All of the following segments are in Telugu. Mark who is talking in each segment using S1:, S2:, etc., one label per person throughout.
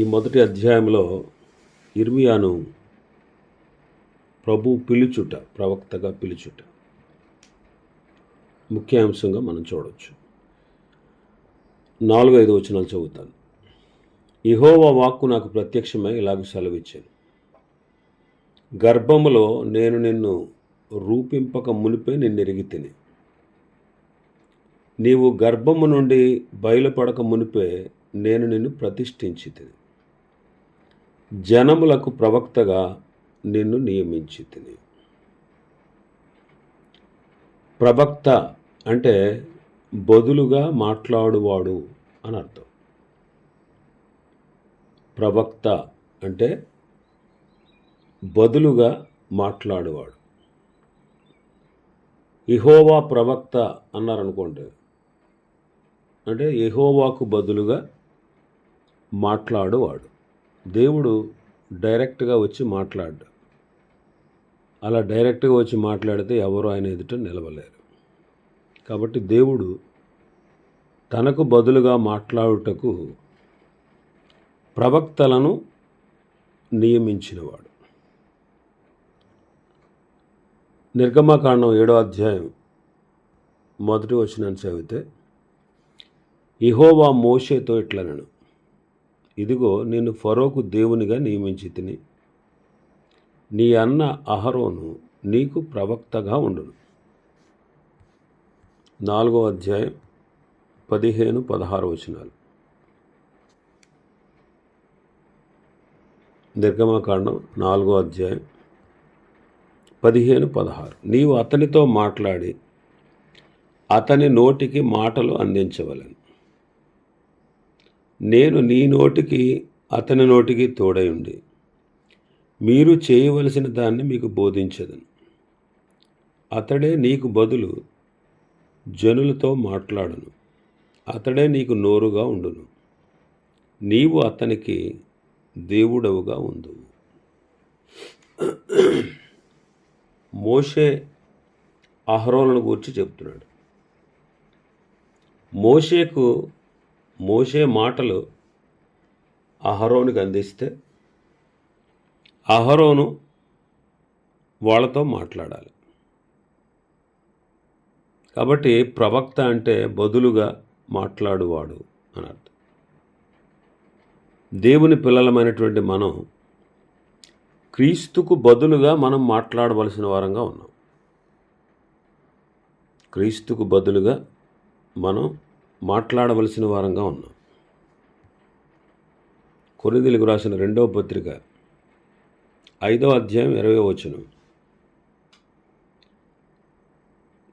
S1: ఈ మొదటి అధ్యాయంలో ఇర్మియాను ప్రభు పిలుచుట ప్రవక్తగా పిలుచుట. ముఖ్యాంశంగా మనం చూడవచ్చు నాలుగు ఐదు వచనాలు చదువుతాను. ఇహోవా వాక్కు నాకు ప్రత్యక్షమై ఇలాగ సెలవిచ్చాను. గర్భములో నేను నిన్ను రూపింపక మునిపే నిన్ను ఎరిగి తిని నీవు గర్భము నుండి బయలుపడక మునిపే నేను నిన్ను ప్రతిష్ఠించి తిని జనములకు ప్రవక్తగా నిన్ను నియమించి తిని ప్రవక్త అంటే బదులుగా మాట్లాడువాడు అని అర్థం. ప్రవక్త అంటే బదులుగా మాట్లాడువాడు. ఇహోవా ప్రవక్త అన్నారనుకోండి. అంటే ఇహోవాకు బదులుగా మాట్లాడువాడు. దేవుడు డైరెక్ట్గా వచ్చి మాట్లాడు అలా డైరెక్ట్గా వచ్చి మాట్లాడితే ఎవరు ఆయన ఎదుట నిలవలేరు కాబట్టి దేవుడు తనకు బదులుగా మాట్లాడుటకు ప్రవక్తలను నియమించినవాడు. నిర్గమకాండం ఏడో అధ్యాయం మొదటి వచ్చిన చదివితే ఇహోవా మోషేతో ఇట్లనను. ఇదిగో నేను ఫరోకు దేవునిగా నియమించి తిని నీ అన్న అహరోను నీకు ప్రవక్తగా ఉండును. నాలుగో అధ్యాయం పదిహేను పదహారు వచనాలు. నిర్గమకాండం నాలుగో అధ్యాయం పదిహేను పదహారు. నీవు అతనితో మాట్లాడి అతని నోటికి మాటలు అందించవలను. నేను నీ నోటికి అతని నోటికి తోడై ఉండి. మీరు చేయవలసిన దాన్ని మీకు బోధించదను అతడే నీకు బదులు జనులతో మాట్లాడును. అతడే నీకు నోరుగా ఉండును. నీవు అతనికి దేవుడవుగా ఉండు. మోషే అహరోలను గురించి చెప్తున్నాడు. మోషేకు మోసే మాటలు అహరోనికి అందిస్తే అహరోను వాళ్ళతో మాట్లాడాలి. కాబట్టి ప్రవక్త అంటే బదులుగా మాట్లాడువాడు అని అర్థం. దేవుని పిల్లలమైనటువంటి మనం క్రీస్తుకు బదులుగా మనం మాట్లాడవలసిన వారంగా ఉన్నాం. క్రీస్తుకు బదులుగా మనం మాట్లాడవలసిన వారంగా ఉన్నాం. కొరిందులకు రాసిన రెండవ పత్రిక ఐదవ అధ్యాయం ఇరవై వచనం.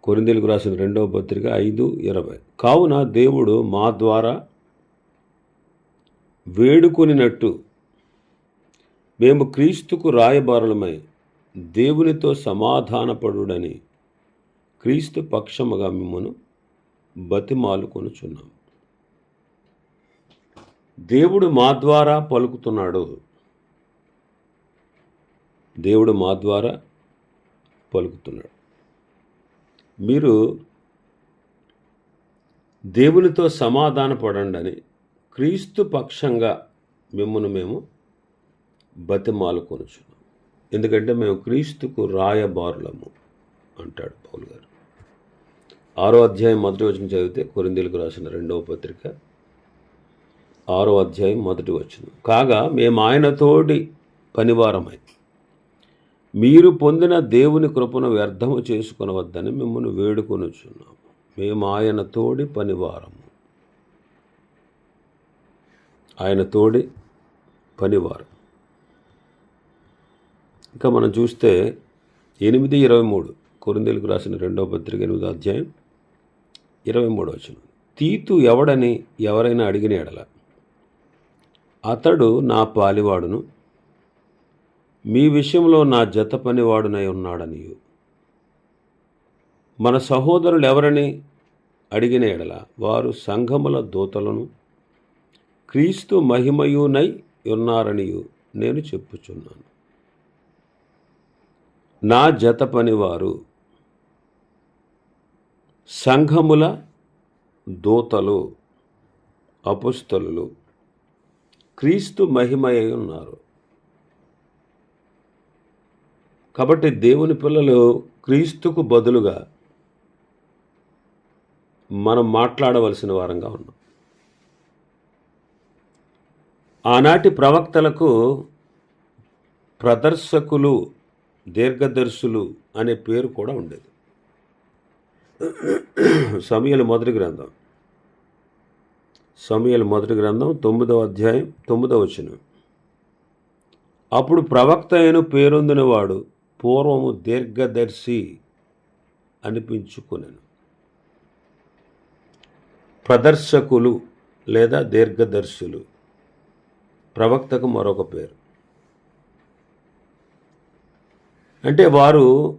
S1: కొరిందులకు రాసిన రెండవ పత్రిక ఐదు ఇరవై. కావున దేవుడు మా ద్వారా వేడుకొనినట్టు మేము క్రీస్తుకు రాయబారులమై దేవునితో సమాధానపడుడని క్రీస్తు పక్షముగా మిమ్మను బతిమాలుకొనుచున్నాం దేవుడు మా ద్వారా పలుకుతున్నాడు. దేవుడు మా ద్వారా పలుకుతున్నాడు. మీరు దేవునితో సమాధానపడండి అని క్రీస్తు పక్షంగా మిమ్మల్ని మేము బతిమాలుకొనుచున్నాం ఎందుకంటే మేము క్రీస్తుకు రాయబారులము అంటాడు పౌలు గారు. ఆరో అధ్యాయం మొదటి వచ్చిన చదివితే కొరిందీలకు రాసిన రెండవ పత్రిక ఆరో అధ్యాయం మొదటి వచనం. కాగా మేము ఆయనతోటి పనివారమై మీరు పొందిన దేవుని కృపను వ్యర్థము చేసుకునవద్దని మిమ్మల్ని వేడుకొనుచున్నాము. మేము ఆయన తోడి పనివారము. ఆయన తోడి పనివారం. ఇంకా మనం చూస్తే ఎనిమిది ఇరవై మూడు కొరిందేలకు రాసిన రెండవ పత్రిక ఎనిమిదో అధ్యాయం ఇరవై మూడో వచ్చిన తీతు ఎవడని ఎవరైనా అడిగిన ఎడల అతడు నా పాలివాడును మీ విషయంలో నా జత పనివాడునై ఉన్నాడని మన సహోదరులు ఎవరని అడిగిన ఎడల వారు సంఘముల దూతలను క్రీస్తు మహిమయునై ఉన్నారనియు నేను చెప్పుచున్నాను. నా జత పనివారు సంఘముల దూతలు అపుస్తలు క్రీస్తు మహిమయ ఉన్నారు. కాబట్టి దేవుని పిల్లలు క్రీస్తుకు బదులుగా మనం మాట్లాడవలసిన వారంగా ఉన్నాం. ఆనాటి ప్రవక్తలకు ప్రదర్శకులు దీర్ఘదర్శులు అనే పేరు కూడా ఉండేది. సమయలు మొదటి గ్రంథం. సమయలు మొదటి గ్రంథం తొమ్మిదవ అధ్యాయం తొమ్మిదవ వచనం. అప్పుడు ప్రవక్త అయిన పేరొందినవాడు పూర్వము దీర్ఘదర్శి అనిపించుకునేను. ప్రదర్శకులు లేదా దీర్ఘదర్శులు. ప్రవక్తకు మరొక పేరు. అంటే వారు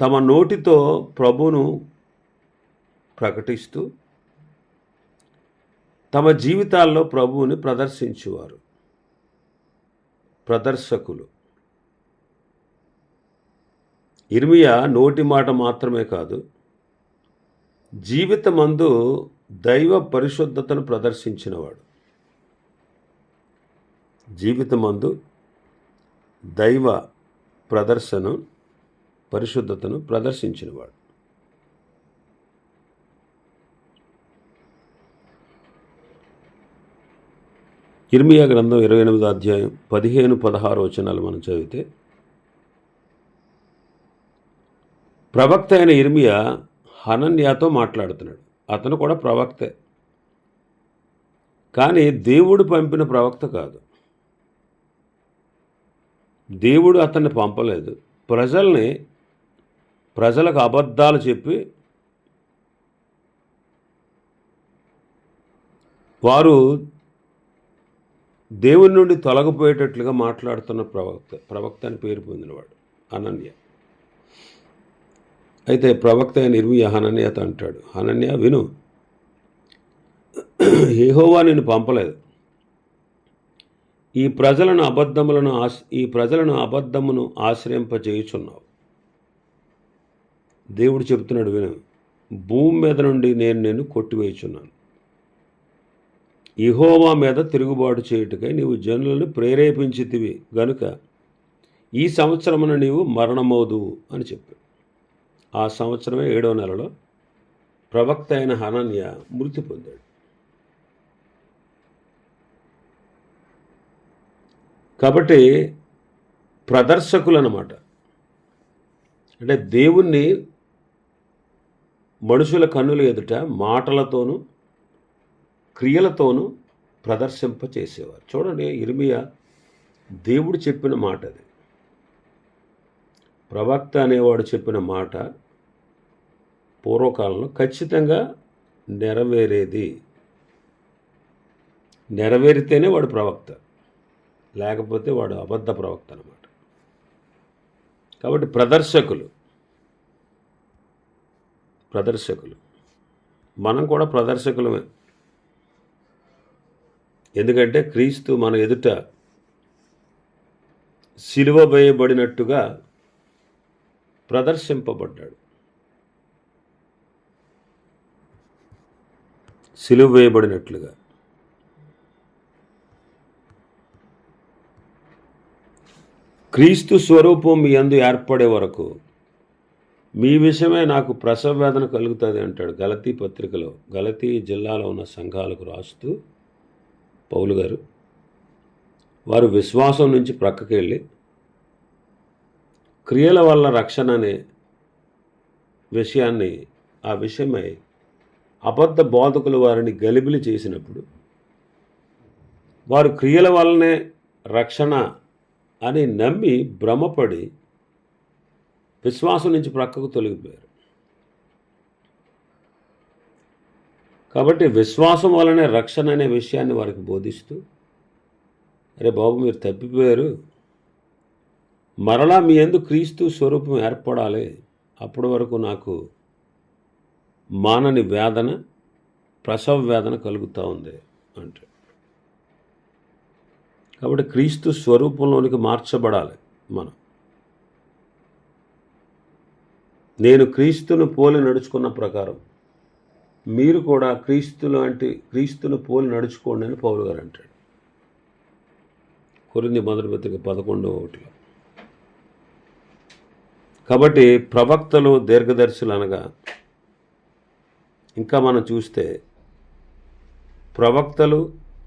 S1: తమ నోటితో ప్రభును ప్రకటిస్తూ తమ జీవితాల్లో ప్రభువుని ప్రదర్శించేవారు. ప్రదర్శకులు. ఇర్మియా నోటి మాట మాత్రమే కాదు జీవితమందు దైవ పరిశుద్ధతను ప్రదర్శించినవాడు. జీవితమందు దైవ ప్రదర్శన పరిశుద్ధతను ప్రదర్శించినవాడు. ఇర్మియా గ్రంథం ఇరవై ఎనిమిదో అధ్యాయం పదిహేను పదహారు వచనాలు మనం చదివితే ప్రవక్త అయిన ఇర్మియా హనన్యాతో మాట్లాడుతున్నాడు. అతను కూడా ప్రవక్తే. కానీ దేవుడు పంపిన ప్రవక్త కాదు. దేవుడు అతన్ని పంపలేదు. ప్రజల్ని ప్రజలకు అబద్ధాలు చెప్పి వారు దేవుని నుండి తొలగిపోయేటట్లుగా మాట్లాడుతున్న ప్రవక్త ప్రవక్త అని పేరు పొందినవాడు అనన్య అయితే ప్రవక్త అయిన ఇర్మియ హనన్యత అంటాడు హనన్య విను. ఏహోవా నేను పంపలేదు. ఈ ప్రజలను అబద్ధములను ఆశ ఈ ప్రజలను అబద్ధమును ఆశ్రయింపజేయుచున్నావు. దేవుడు చెబుతున్నాడు విను భూమి మీద నుండి నేను నేను కొట్టివేయుచున్నాను. ఇహోవా మీద తిరుగుబాటు చేయుటకై నీవు జనులను ప్రేరేపించితివి గనుక ఈ సంవత్సరమున నీవు మరణమవుదు అని చెప్పాడు. ఆ సంవత్సరమే ఏడవ నెలలో ప్రవక్త అయిన హనన్య మృతి పొందాడు. కాబట్టి ప్రదర్శకులు అన్నమాట అంటే దేవుణ్ణి మనుషుల కన్నుల ఎదుట మాటలతోనూ క్రియలతోనూ ప్రదర్శింప చేసేవారు చూడండి ఇర్మియా దేవుడు చెప్పిన మాట అది. ప్రవక్త అనేవాడు చెప్పిన మాట పూర్వకాలంలో ఖచ్చితంగా నెరవేరేది. నెరవేరితేనే వాడు ప్రవక్త లేకపోతే వాడు అబద్ధ ప్రవక్త అనమాట కాబట్టి ప్రదర్శకులు ప్రదర్శకులు. మనం కూడా ప్రదర్శకులమే. ఎందుకంటే క్రీస్తు మన ఎదుట సిలువ వేయబడినట్టుగా ప్రదర్శింపబడ్డాడు. సిలువ వేయబడినట్లుగా. క్రీస్తు స్వరూపం మీ అందు ఏర్పడే వరకు మీ విషయమే నాకు ప్రసవ వేదన కలుగుతుంది అంటాడు. గలతీ పత్రికలో గలతీ జిల్లాలో ఉన్న సంఘాలకు రాస్తూ పౌలు గారు వారు విశ్వాసం నుంచి ప్రక్కకి వెళ్ళి క్రియల వల్ల రక్షణ అనే విషయాన్ని ఆ విషయమై అబద్ధ బోధకులు వారిని గలిబిలి చేసినప్పుడు వారు క్రియల వల్లనే రక్షణ అని నమ్మి భ్రమపడి విశ్వాసం నుంచి ప్రక్కకు తొలగిపోయారు. కాబట్టి విశ్వాసం వలనే రక్షణ అనే విషయాన్ని వారికి బోధిస్తూ అరే బాబు మీరు తప్పిపోయారు. మరలా మీ ఎందు క్రీస్తు స్వరూపం ఏర్పడాలి. అప్పటి వరకు నాకు మానని వేదన ప్రసవ వేదన కలుగుతూ ఉంది అంటే కాబట్టి క్రీస్తు స్వరూపంలోనికి మార్చబడాలి మనం. నేను క్రీస్తును పోలి నడుచుకున్న ప్రకారం మీరు కూడా క్రీస్తు లాంటి క్రీస్తును పోలి నడుచుకోండి అని పౌలు గారు అంటాడు. కొరింది మొదటి పత్రిక పదకొండవ ఒకటిలో. కాబట్టి ప్రవక్తలు దీర్ఘదర్శులు అనగా ఇంకా మనం చూస్తే ప్రవక్తలు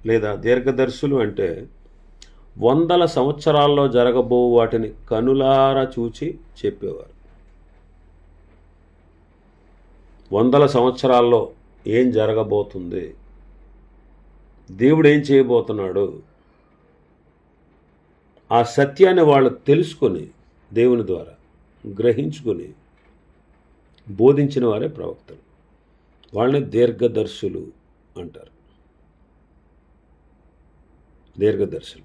S1: లేదా దీర్ఘదర్శులు అంటే వందల సంవత్సరాల్లో జరగబో వాటిని కనులారా చూచి చెప్పేవారు. వందల సంవత్సరాల్లో ఏం జరగబోతుంది? దేవుడు ఏం చేయబోతున్నాడు? ఆ సత్యాన్ని వాళ్ళు తెలుసుకొని దేవుని ద్వారా గ్రహించుకొని బోధించిన వారే ప్రవక్తలు. వాళ్ళని దీర్ఘదర్శులు అంటారు. దీర్ఘదర్శులు.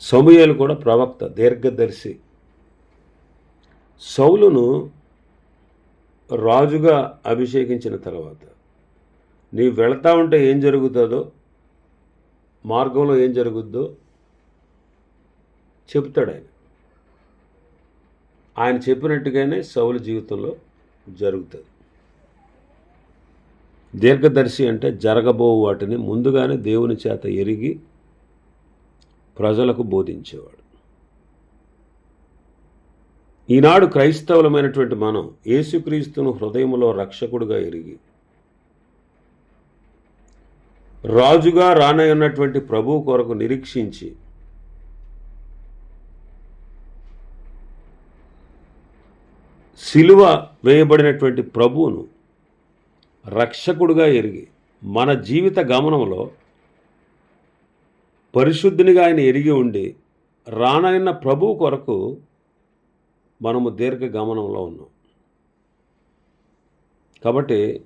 S1: సమూయేలు కూడా ప్రవక్త దీర్ఘదర్శి సౌలును రాజుగా అభిషేకించిన తర్వాత నీ వెళతా ఉంటే ఏం జరుగుతుందో మార్గంలో ఏం జరుగుద్దో చెప్తాడు ఆయన. ఆయన చెప్పినట్టుగానే సౌలు జీవితంలో జరుగుతుంది. దీర్ఘదర్శి అంటే జరగబో వాటిని ముందుగానే దేవుని చేత ఎరిగి ప్రజలకు బోధించేవాడు. ఈనాడు క్రైస్తవులమైనటువంటి మనం యేసుక్రీస్తును హృదయంలో రక్షకుడుగా ఎరిగి రాజుగా రానయ్యున్నటువంటి ప్రభువు కొరకు నిరీక్షించి సిలువ వేయబడినటువంటి ప్రభువును రక్షకుడుగా ఎరిగి మన జీవిత గమనంలో పరిశుద్ధినిగా ఆయన ఎరిగి ఉండి రానైన ప్రభువు కొరకు మనము దీర్ఘ గమనంలో ఉన్నాం. కాబట్టి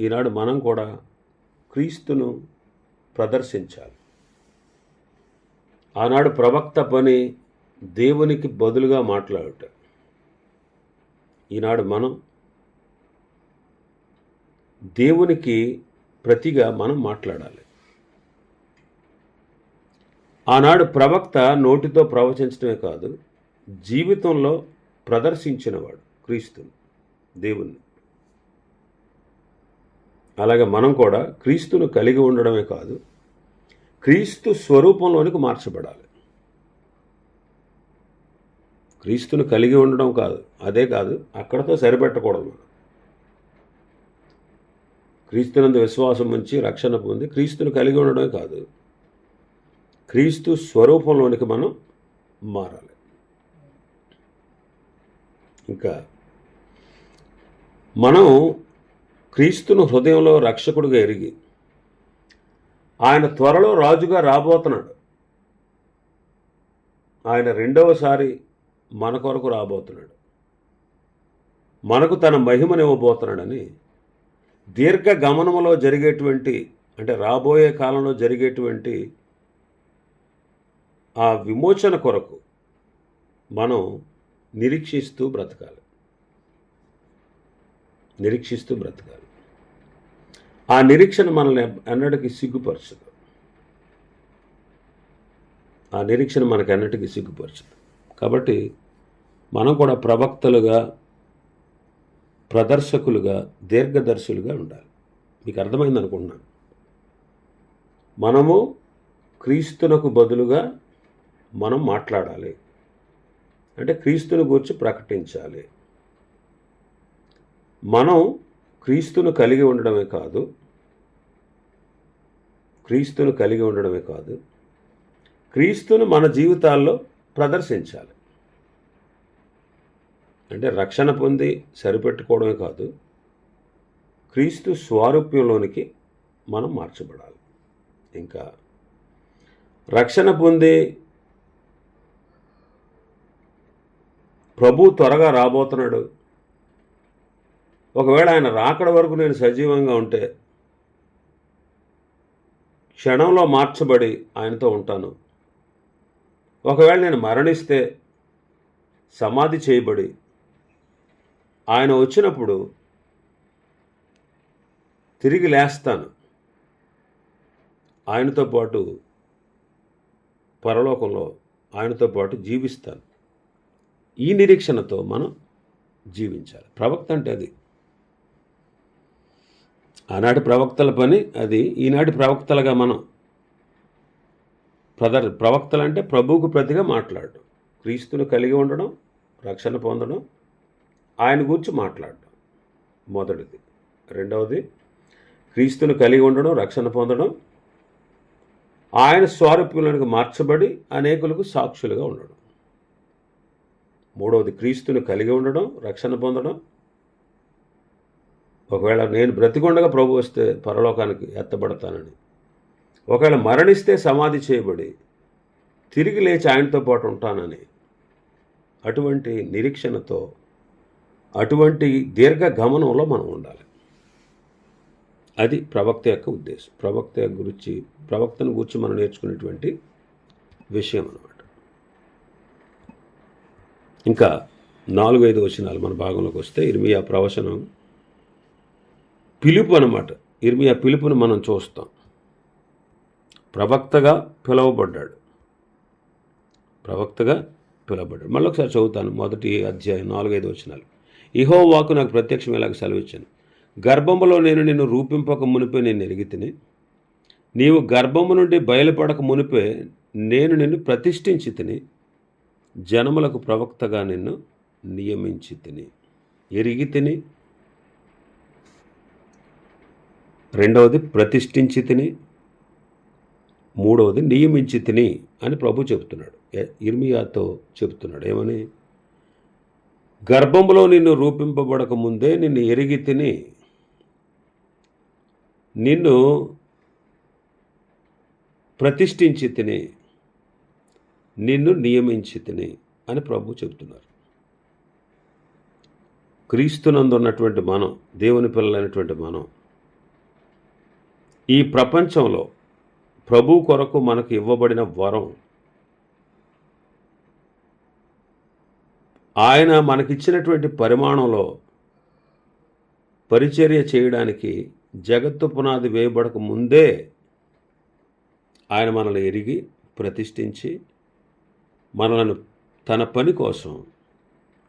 S1: ఈనాడు మనం కూడా క్రీస్తును ప్రదర్శించాలి. ఆనాడు ప్రవక్త పని దేవునికి బదులుగా మాట్లాడుట. ఈనాడు మనం దేవునికి ప్రతిగా మనం మాట్లాడాలి. ఆనాడు ప్రవక్త నోటితో ప్రవచించడమే కాదు జీవితంలో ప్రదర్శించినవాడు క్రీస్తుని దేవుణ్ణి. అలాగే మనం కూడా క్రీస్తును కలిగి ఉండడమే కాదు క్రీస్తు స్వరూపంలోనికి మార్చబడాలి. క్రీస్తును కలిగి ఉండడం కాదు అదే కాదు అక్కడతో సరిపెట్టకూడదు మనం. క్రీస్తునందు విశ్వాసం ఉంచి రక్షణ పొంది క్రీస్తును కలిగి ఉండడమే కాదు క్రీస్తు స్వరూపంలోనికి మనం మారాలి. ఇంకా మనం క్రీస్తును హృదయంలో రక్షకుడిగా ఎరిగి ఆయన త్వరలో రాజుగా రాబోతున్నాడు. ఆయన రెండవసారి మన కొరకు రాబోతున్నాడు. మనకు తన మహిమనివ్వబోతున్నాడని దీర్ఘ గమనములో జరిగేటువంటి అంటే రాబోయే కాలంలో జరిగేటువంటి ఆ విమోచన కొరకు మనం నిరీక్షిస్తూ బ్రతకాలి. నిరీక్షిస్తూ బ్రతకాలి. ఆ నిరీక్షణ మనల్ని ఎన్నటికీ సిగ్గుపరచదు. ఆ నిరీక్షణ మనకు ఎన్నటికీ సిగ్గుపరచదు. కాబట్టి మనం కూడా ప్రవక్తలుగా ప్రదర్శకులుగా దీర్ఘదర్శులుగా ఉండాలి. మీకు అర్థమైంది అనుకుంటున్నాను. మనము క్రీస్తునకు బదులుగా మనం మాట్లాడాలి. అంటే క్రీస్తుని గురించి ప్రకటించాలి. మనం క్రీస్తును కలిగి ఉండడమే కాదు క్రీస్తును కలిగి ఉండడమే కాదు క్రీస్తును మన జీవితాల్లో ప్రదర్శించాలి. అంటే రక్షణ పొంది సరిపెట్టుకోవడమే కాదు క్రీస్తు స్వారూప్యంలోనికి మనం మార్చబడాలి. ఇంకా రక్షణ పొంది ప్రభు త్వరగా రాబోతున్నాడు. ఒకవేళ ఆయన రాకడ వరకు నేను సజీవంగా ఉంటే క్షణంలో మార్చబడి ఆయనతో ఉంటాను. ఒకవేళ నేను మరణిస్తే సమాధి చేయబడి ఆయన వచ్చినప్పుడు తిరిగి లేస్తాను. ఆయనతో పాటు పరలోకంలో ఆయనతో పాటు జీవిస్తాను. ఈ నిరీక్షణతో మనం జీవించాలి. ప్రవక్త అంటే అది. ఆనాటి ప్రవక్తల పని అది. ఈనాటి ప్రవక్తలుగా మనం ప్రదర్ ప్రవక్తలు అంటే ప్రభువుకు ప్రతిగా మాట్లాడడం. క్రీస్తును కలిగి ఉండడం రక్షణ పొందడం ఆయన గురించి మాట్లాడడం మొదటిది. రెండవది క్రీస్తును కలిగి ఉండడం రక్షణ పొందడం ఆయన స్వారూప్యులకు మార్చబడి అనేకులకు సాక్షులుగా ఉండడం. మూడవది క్రీస్తుని కలిగి ఉండడం రక్షణ పొందడం. ఒకవేళ నేను బ్రతికొండగా ప్రభు వస్తే పరలోకానికి ఎత్తబడతానని. ఒకవేళ మరణిస్తే సమాధి చేయబడి తిరిగి లేచి ఆయనతో పాటు ఉంటానని. అటువంటి నిరీక్షణతో అటువంటి దీర్ఘ గమనంలో మనం ఉండాలి. అది ప్రవక్త యొక్క ఉద్దేశం. ప్రవక్త గురించి ప్రవక్తను గురించి మనం నేర్చుకునేటువంటి విషయం అన్నమాట. ఇంకా నాలుగు ఐదు వచనాలు మన భాగంలోకి వస్తే ఇర్మియా ప్రవచనం పిలుపు అనమాట ఇర్మియా పిలుపుని మనం చూస్తాం. ప్రవక్తగా పిలువబడ్డాడు. ప్రవక్తగా పిలువబడ్డాడు. మళ్ళీ ఒకసారి చదువుతాను మొదటి అధ్యాయం నాలుగైదు వచనాలు. ఇహో వాకు నాకు ప్రత్యక్షం ఇలాగ సెలవిచ్చాను. గర్భములో నేను నిన్ను రూపింపక మునిపే నేను ఎరిగి తిని నీవు గర్భము నుండి బయలుపడక మునిపే నేను నిన్ను ప్రతిష్ఠించి తిని జనములకు ప్రవక్తగా నిన్ను నియమించి తిని. ఎరిగి తిని. రెండవది ప్రతిష్ఠించి తిని. మూడవది నియమించి తిని అని ప్రభు చెబుతున్నాడు. ఇర్మియాతో చెబుతున్నాడు. ఏమని? గర్భంలో నిన్ను రూపింపబడక ముందే నిన్ను ఎరిగి తిని. నిన్ను ప్రతిష్ఠించి తిని. నిన్ను నియమించి తిని అని ప్రభు చెబుతున్నారు. క్రీస్తునందు ఉన్నటువంటి మనం దేవుని పిల్లలైనటువంటి మనం ఈ ప్రపంచంలో ప్రభు కొరకు మనకు ఇవ్వబడిన వరం ఆయన మనకిచ్చినటువంటి పరిమాణంలో పరిచర్య చేయడానికి జగత్తు పునాది వేయబడక ముందే ఆయన మనల్ని ఎరిగి ప్రతిష్ఠించి మనలను తన పని కోసం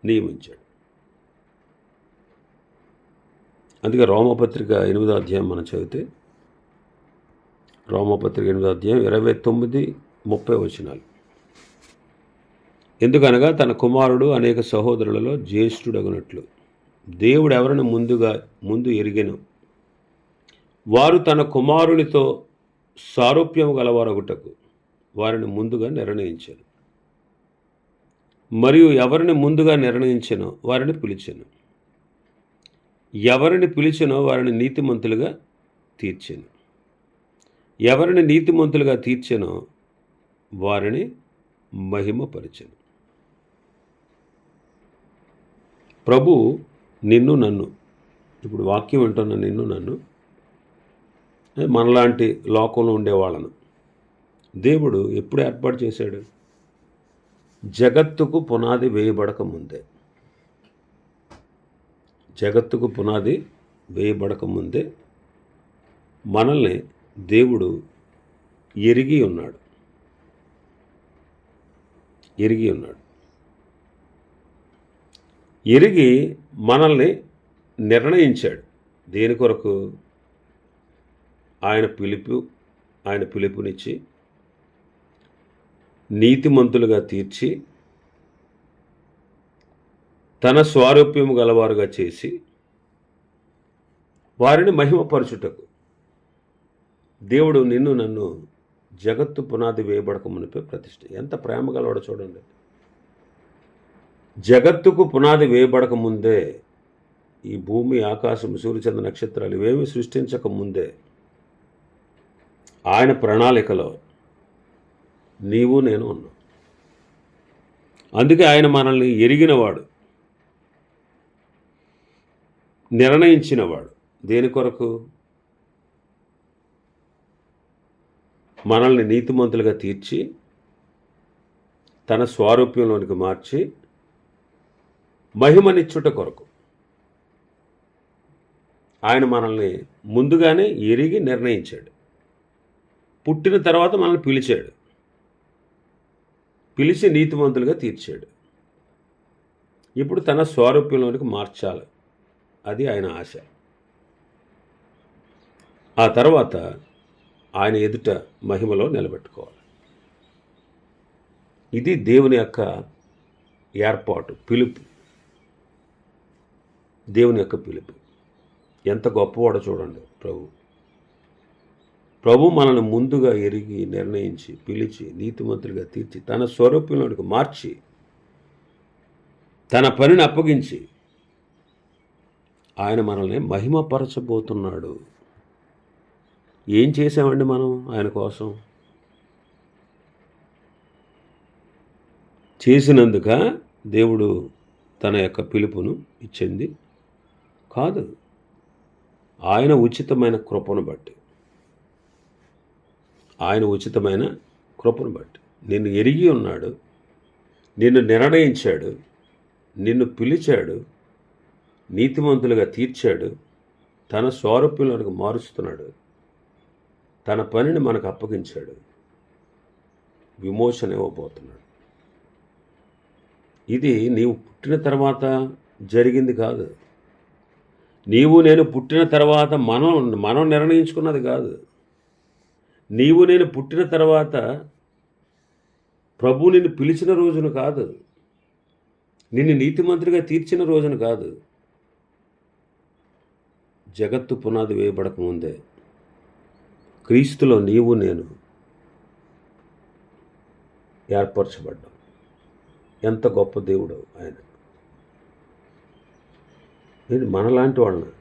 S1: నియమించాడు. అందుకే రోమపత్రిక ఎనిమిదో అధ్యాయం మనం చదివితే రోమపత్రిక ఎనిమిదో అధ్యాయం ఇరవై తొమ్మిది ముప్పై వచనాలు. ఎందుకనగా తన కుమారుడు అనేక సహోదరులలో జ్యేష్ఠుడగునట్లు. దేవుడు ఎవరిని ముందుగా ముందు ఎరిగెను? వారు తన కుమారునితో సారూప్యము గలవారొకటకు వారిని ముందుగా నిర్ణయించారు. మరియు ఎవరిని ముందుగా నిర్ణయించానో వారిని పిలిచాను. ఎవరిని పిలిచానో వారిని నీతిమంతులుగా తీర్చాను. ఎవరిని నీతిమంతులుగా తీర్చానో వారిని మహిమపరిచాను. ప్రభు నిన్ను నన్ను ఇప్పుడు వాక్యం వింటున్న నిన్ను నన్ను మనలాంటి లోకంలో ఉండేవాళ్ళను దేవుడు ఎప్పుడు ఏర్పాటు చేశాడు? జగత్తుకు పునాది వేయబడక ముందే. జగత్తుకు పునాది వేయబడక ముందే మనల్ని దేవుడు ఎరిగి ఉన్నాడు. ఎరిగి ఉన్నాడు. ఎరిగి మనల్ని నిర్ణయించాడు. దేని కొరకు? ఆయన పిలుపు ఆయన పిలుపునిచ్చి నీతిమంతులుగా తీర్చి తన స్వారూప్యము గలవారుగా చేసి వారిని మహిమపరచుటకు. దేవుడు నిన్ను నన్ను జగత్తు పునాది వేయబడక మునిపే ప్రతిష్ఠ ఎంత ప్రేమ గలవాడు చూడండి. జగత్తుకు పునాది వేయబడక ముందే ఈ భూమి ఆకాశం సూర్యచంద్ర నక్షత్రాలు ఇవేమి సృష్టించక ముందే ఆయన ప్రణాళికలో నీవు నేను ఉన్నాం అందుకే ఆయన మనల్ని ఎరిగినవాడు నిర్ణయించినవాడు. దేని కొరకు? మనల్ని నీతిమంతులుగా తీర్చి తన స్వారూప్యంలోనికి మార్చి మహిమనిచ్చుట కొరకు. ఆయన మనల్ని ముందుగానే ఎరిగి నిర్ణయించాడు. పుట్టిన తర్వాత మనల్ని పిలిచాడు. పిలిచి నీతిమంతులుగా తీర్చాడు. ఇప్పుడు తన స్వారూప్యంలోనికి మార్చాలి. అది ఆయన ఆశ. ఆ తర్వాత ఆయన ఎదుట మహిమలో నిలబెట్టుకోవాలి. ఇది దేవుని యొక్క ఏర్పాటు పిలుపు. దేవుని యొక్క పిలుపు. ఎంత గొప్పవాడో చూడండి ప్రభు. ప్రభు మనల్ని ముందుగా ఎరిగి నిర్ణయించి పిలిచి నీతిమంతులుగా తీర్చి తన స్వరూపంలోనికి మార్చి తన పనిని అప్పగించి ఆయన మనల్ని మహిమపరచబోతున్నాడు. ఏం చేసామండి మనం ఆయన కోసం? చేసినందుక దేవుడు తన యొక్క పిలుపును ఇచ్చింది. కాదు ఆయన ఉచితమైన కృపను బట్టి. ఆయన ఉచితమైన కృపను బట్టి. నిన్ను ఎరిగి ఉన్నాడు. నిన్ను నిర్ణయించాడు. నిన్ను పిలిచాడు. నీతిమంతులుగా తీర్చాడు. తన స్వారూప్యంలోనికి మారుస్తున్నాడు. తన పనిని మనకు అప్పగించాడు. విమోచన ఇవ్వబోతున్నాడు. ఇది నీవు పుట్టిన తర్వాత జరిగింది కాదు. నీవు నేను పుట్టిన తర్వాత మనం మనం నిర్ణయించుకున్నది కాదు. నీవు నేను పుట్టిన తర్వాత ప్రభు నిన్ను పిలిచిన రోజును కాదు. నిన్ను నీతిమంతుడిగా తీర్చిన రోజును కాదు. జగత్తు పునాది వేయబడక ముందే క్రీస్తులో నీవు నేను ఏర్పరచబడ్డాం. ఎంత గొప్ప దేవుడు ఆయన. నేను మనలాంటి వాళ్ళని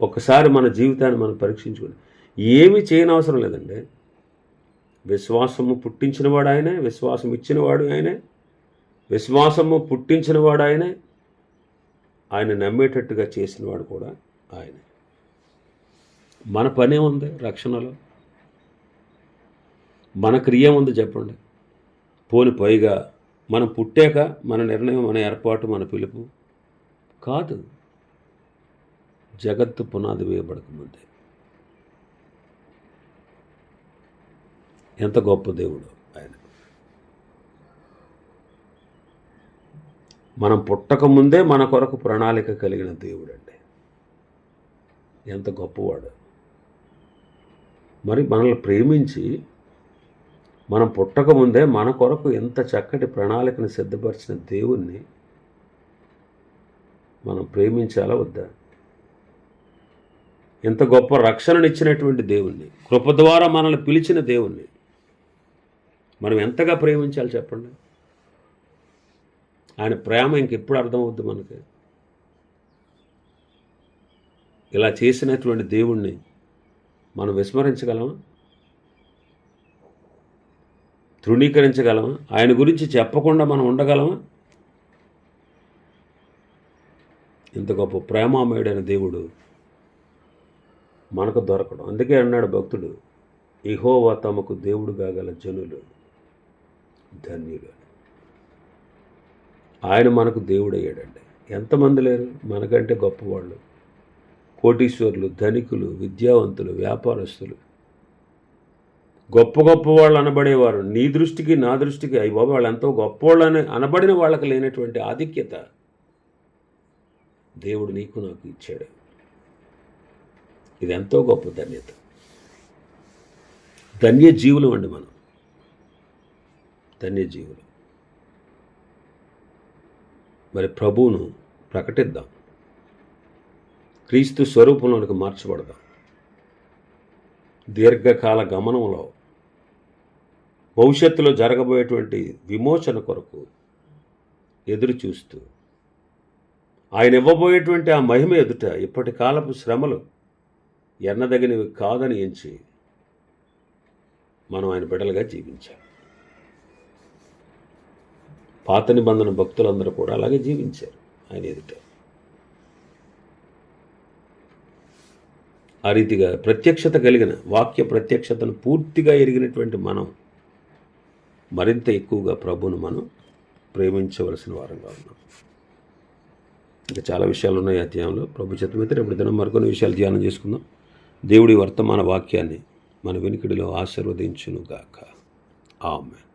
S1: ఒకసారి మన జీవితాన్ని మనం పరీక్షించుకుని ఏమి చేయనవసరం లేదండి. విశ్వాసము పుట్టించినవాడు ఆయనే విశ్వాసం ఇచ్చినవాడు ఆయనే విశ్వాసము పుట్టించినవాడు ఆయనే ఆయన నమ్మేటట్టుగా చేసినవాడు కూడా ఆయనే. మన పనే ఉంది రక్షణలో. మన క్రియ ఉంది చెప్పండి. పోని పైగా మనం పుట్టాక మన నిర్ణయం మన ఏర్పాటు మన పిలుపు కాదు. జగత్తు పునాది వేయబడకముందే. ఎంత గొప్ప దేవుడు ఆయన. మనం పుట్టక ముందే మన కొరకు ప్రణాళిక కలిగిన దేవుడు అండి ఎంత గొప్పవాడు. మరి మనల్ని ప్రేమించి మనం పుట్టక ముందే మన కొరకు ఎంత చక్కటి ప్రణాళికను సిద్ధపరిచిన దేవుణ్ణి మనం ప్రేమించాలా వద్దా? ఎంత గొప్ప రక్షణనిచ్చినటువంటి దేవుణ్ణి. కృప ద్వారా మనల్ని పిలిచిన దేవుణ్ణి. మనం ఎంతగా ప్రేమించాలి చెప్పండి. ఆయన ప్రేమ ఇంకెప్పుడు అర్థమవుద్ది మనకి? ఇలా చేసినటువంటి దేవుణ్ణి మనం విస్మరించగలమా? తృణీకరించగలమా? ఆయన గురించి చెప్పకుండా మనం ఉండగలమా? ఇంత గొప్ప ప్రేమామయుడైన దేవుడు మనకు దొరకడం. అందుకే అన్నాడు భక్తుడు ఇహోవా తమకు దేవుడు కాగల జనులు ధన్యులు. ఆయన మనకు దేవుడయ్యాడండి. ఎంతమంది లేరు? మనకంటే గొప్పవాళ్ళు. కోటీశ్వరులు ధనికులు విద్యావంతులు వ్యాపారస్తులు. గొప్ప గొప్ప వాళ్ళు అనబడేవారు. నీ దృష్టికి నా దృష్టికి అయ్యి బాబు వాళ్ళు ఎంతో గొప్పవాళ్ళని అనబడిన వాళ్ళకి లేనటువంటి ఆధిక్యత దేవుడు నీకు నాకు ఇచ్చాడు. ఇది ఎంతో గొప్ప ధన్యత. ధన్య జీవులు అండి మనం. ధన్యజీవులు. మరి ప్రభువును ప్రకటిద్దాం. క్రీస్తు స్వరూపంలోనికి మార్చబడదాం. దీర్ఘకాల గమనంలో భవిష్యత్తులో జరగబోయేటువంటి విమోచన కొరకు ఎదురు చూస్తూ ఆయన ఇవ్వబోయేటువంటి ఆ మహిమ ఎదుట ఇప్పటి కాలపు శ్రమలు ఎన్నదగినవి కాదని ఎంచి మనం ఆయన బిడ్డలుగా జీవించాలి. పాత నిబంధన భక్తులందరూ కూడా అలాగే జీవించారు ఆయన ఎదుట. ఆ రీతిగా ప్రత్యక్షత కలిగిన వాక్య ప్రత్యక్షతను పూర్తిగా ఎరిగినటువంటి మనం మరింత ఎక్కువగా ప్రభును మనం ప్రేమించవలసిన వారంగా ఉన్నాం. ఇంకా చాలా విషయాలు ఉన్నాయి అధ్యాయంలో. ప్రభు చిత్తమైతే రేపు దినం మరికొన్ని విషయాలు ధ్యానం చేసుకుందాం. దేవుడి వర్తమాన వాక్యాన్ని మన వెనుకడిలో ఆశీర్వదించునుగాక. ఆమె